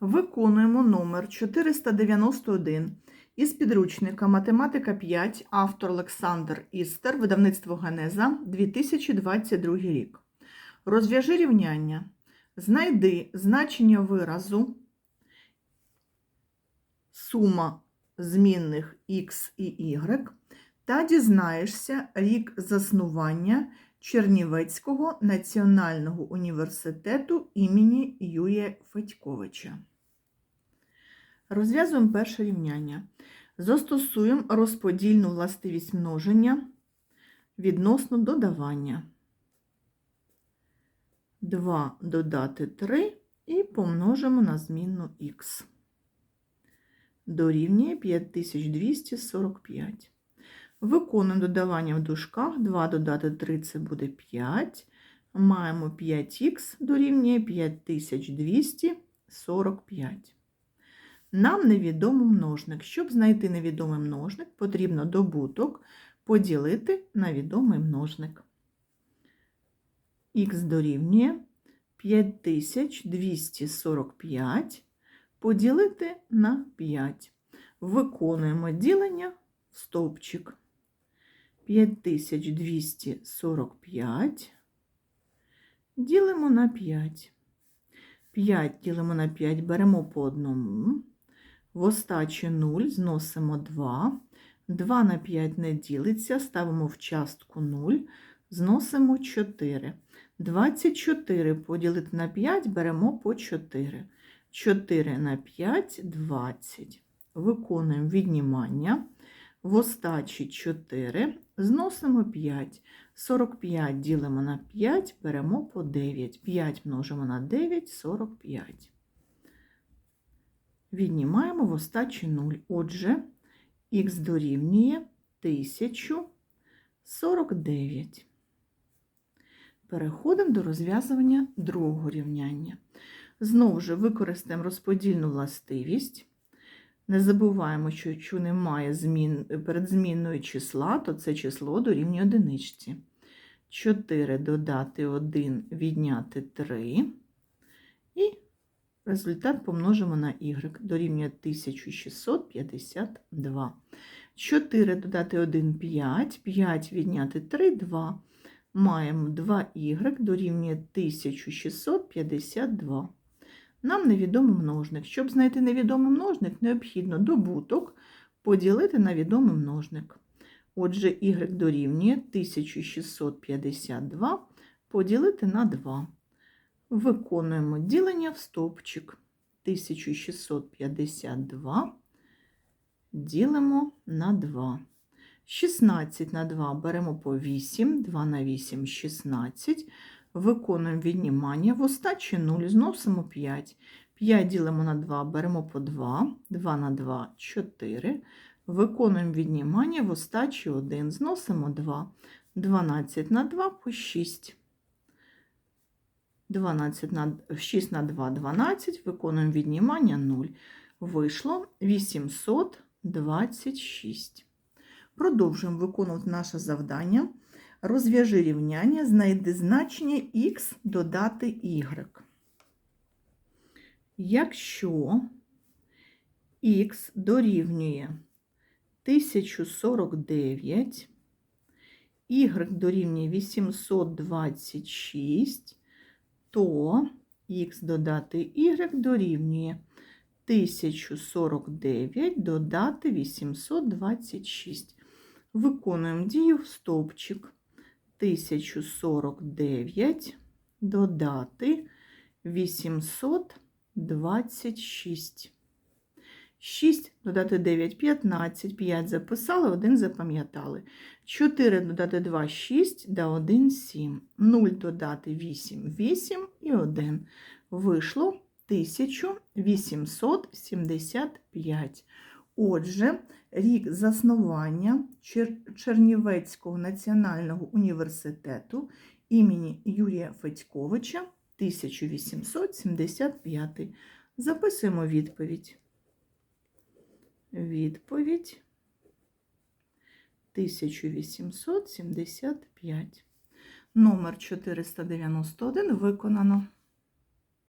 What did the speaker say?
Виконуємо номер 491 із підручника Математика 5, автор Олександр Істер, видавництво Генеза, 2022 рік. Розв'яжи рівняння. Знайди значення виразу сума змінних x і y та дізнаєшся рік заснування Чернівецького національного університету імені Юрія Федьковича. Розв'язуємо перше рівняння. Застосуємо розподільну властивість множення відносно додавання. 2 додати 3 і помножимо на змінну х. Дорівнює 5245. Виконуємо додавання в дужках. 2 додати 3 це буде 5. Маємо 5х дорівнює 5245. Нам невідомий множник. Щоб знайти невідомий множник, потрібно добуток поділити на відомий множник. Х дорівнює 5245 поділити на 5. Виконуємо ділення в стовпчик. 5245 ділимо на 5. 5 ділимо на 5, беремо по одному. В остачі 0 зносимо 2. 2 на 5 не ділиться, ставимо в частку 0, зносимо 4. 24 поділити на 5 беремо по 4. 4 на 5 – 20. Виконуємо віднімання. В остачі 4 зносимо 5. 45 ділимо на 5, беремо по 9. 5 множимо на 9 – 45. Віднімаємо в остачі 0. Отже, х дорівнює 1049. Переходимо до розв'язування другого рівняння. Знову ж використаємо розподільну властивість. Не забуваємо, що якщо немає змін, перед змінною числа, то це число дорівнює одиничці. 4 додати 1, відняти 3. І результат помножимо на y, дорівнює 1652. 4 додати 1 – 5, 5 відняти 3 – 2. Маємо 2y дорівнює 1652. Нам невідомий множник. Щоб знайти невідомий множник, необхідно добуток поділити на відомий множник. Отже, y дорівнює 1652 поділити на 2. Виконуємо ділення в стовпчик. 1652 ділимо на 2. 16 на 2 беремо по 8, 2 на 8 – 16. Виконуємо віднімання. В остачі 0 зносимо 5. 5 ділимо на 2, беремо по 2, 2 на 2 – 4. Виконуємо віднімання в остачі 1, зносимо 2. 12 на 2 по 6. 12 на 6 на 2 – 12. Виконуємо віднімання 0. Вийшло 826. Продовжуємо виконувати наше завдання. Розв'яжи рівняння, знайди значення х додати y. Якщо х дорівнює 1049, y дорівнює 826, то х додати y дорівнює 1049 додати 826. Виконуємо дію в стовпчик. 1049 додати 826. 6 додати 9 15, 5 записали, 1 запам'ятали. 4 додати 2 6 да 1 7. 0 додати 8 8 і 1. Вийшло 1875. Отже, рік заснування Чернівецького національного університету імені Юрія Федьковича 1875. Записуємо відповідь. Відповідь 1875. Номер 491 виконано.